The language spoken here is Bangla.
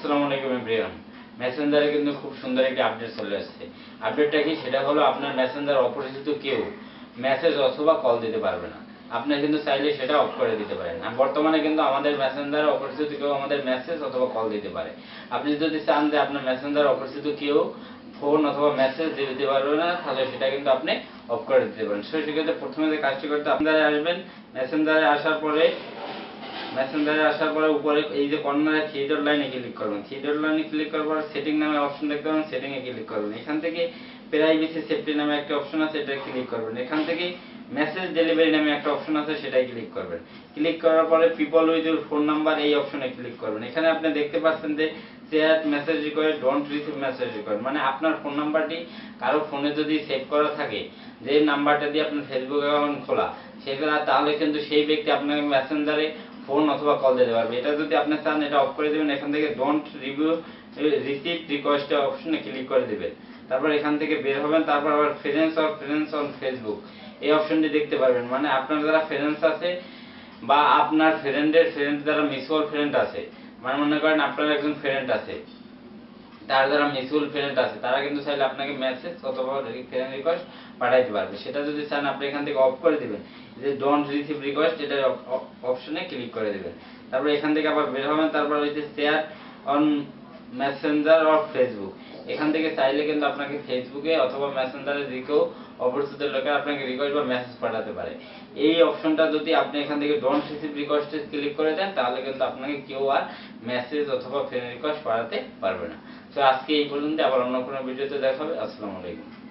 আসসালামু আলাইকুম মেসেঞ্জারে কিন্তু খুব সুন্দর একটি আপডেট চলে আসছে। আপডেটটা কি? সেটা হলো আপনার মেসেঞ্জার অপরিচিত কেউ মেসেজ অথবা কল দিতে পারবে না। আপনি কিন্তু চাইলে সেটা অফ করে দিতে পারেন। আর বর্তমানে কিন্তু আমাদের মেসেঞ্জারে অপরিচিত কেউ আমাদের মেসেজ অথবা কল দিতে পারে। আপনি যদি চান যে আপনার মেসেঞ্জার অপরিচিত কেউ ফোন অথবা মেসেজ দিতে পারবে না, তাহলে সেটা কিন্তু আপনি অফ করে দিতে পারেন। সেক্ষেত্রে প্রথমে যে কাজটি করতে আপনারা আসবেন। মেসেঞ্জারে আসার পরে মেসেঞ্জারে আসার পরে উপরে এই যে কর্নারে থ্রি ডট লাইনে ক্লিক করবেন। ডট লাইনে ক্লিক করার পর সেটিং নামে অপশন দেখতে পাবেন সেটিং এ ক্লিক করবেন। এখান থেকে প্রাইভেসি সেফটি নামে একটা অপশন আছে এটা ক্লিক করবেন। এখান থেকে মেসেজ ডেলিভারি নামে একটা অপশন আছে সেটাই ক্লিক করবেন। ক্লিক করার পরে people with your phone number এই অপশনে ক্লিক করবেন। এখানে আপনি দেখতে পাচ্ছেন যে chat message required don't receive message required মানে আপনার ফোন নাম্বারটি কারও ফোনে যদি সেভ করা থাকে, যে নাম্বারটা দিয়ে আপনার ফেসবুক অ্যাকাউন্ট খোলা, সেটা তাহলে কিন্তু সেই ব্যক্তি আপনাকে মেসেঞ্জারে ফোন অথবা কল দিতে পারবে। এটা যদি আপনি চান, এটা অফ করে দেবেন। এখান থেকে ডোন্ট রিভিউ রিসিভ রিকোয়েস্ট অপশনে ক্লিক করে দিবেন। তারপর এখান থেকে বের হবেন। তারপর আবার friends or friends on Facebook এই অপশনটি দেখতে পারবেন। মানে আপনার যারা ফ্রেন্ডস আছে বা আপনার ফ্রেন্ডের ফ্রেন্ড যারা মিউচুয়াল ফ্রেন্ড আছে। মানে মনে করেন আপনার একজন ফ্রেন্ড আছে। তার যারা মিউচুয়াল ফ্রেন্ড আছে, তারা কিন্তু চাইলে আপনাকে মেসেজ অথবা ফ্রেন্ড রিকোয়েস্ট পাঠাইতে পারবে। সেটা যদি চান, আপনি এখান থেকে অফ করে দিবেন। যে ডোন্ট রিসিভ রিকোয়েস্ট এটা অপশনে ক্লিক করে দিবেন। তারপর এখান থেকে আবার বের হবেন, তারপর হচ্ছে share on Messenger or Facebook এখান থেকে চাইলে কিন্তু আপনাকে ফেসবুকে অথবা মেসেঞ্জারে যে কেউ অপরিচিত লোকের আপনাকে রিকোয়েস্ট বা মেসেজ পাঠাতে পারে। এই অপশনটা যদি আপনি এখান থেকে ডোন্ট রিসিভ রিকোয়েস্টে ক্লিক করে দেন, তাহলে কিন্তু আপনাকে কেউ আর মেসেজ অথবা ফ্রেন্ড রিকোয়েস্ট পাঠাতে পারবে না। তো আজকে এই পর্যন্ত আবার অন্য কোনো ভিডিওতে দেখা হবে। আসসালামু আলাইকুম।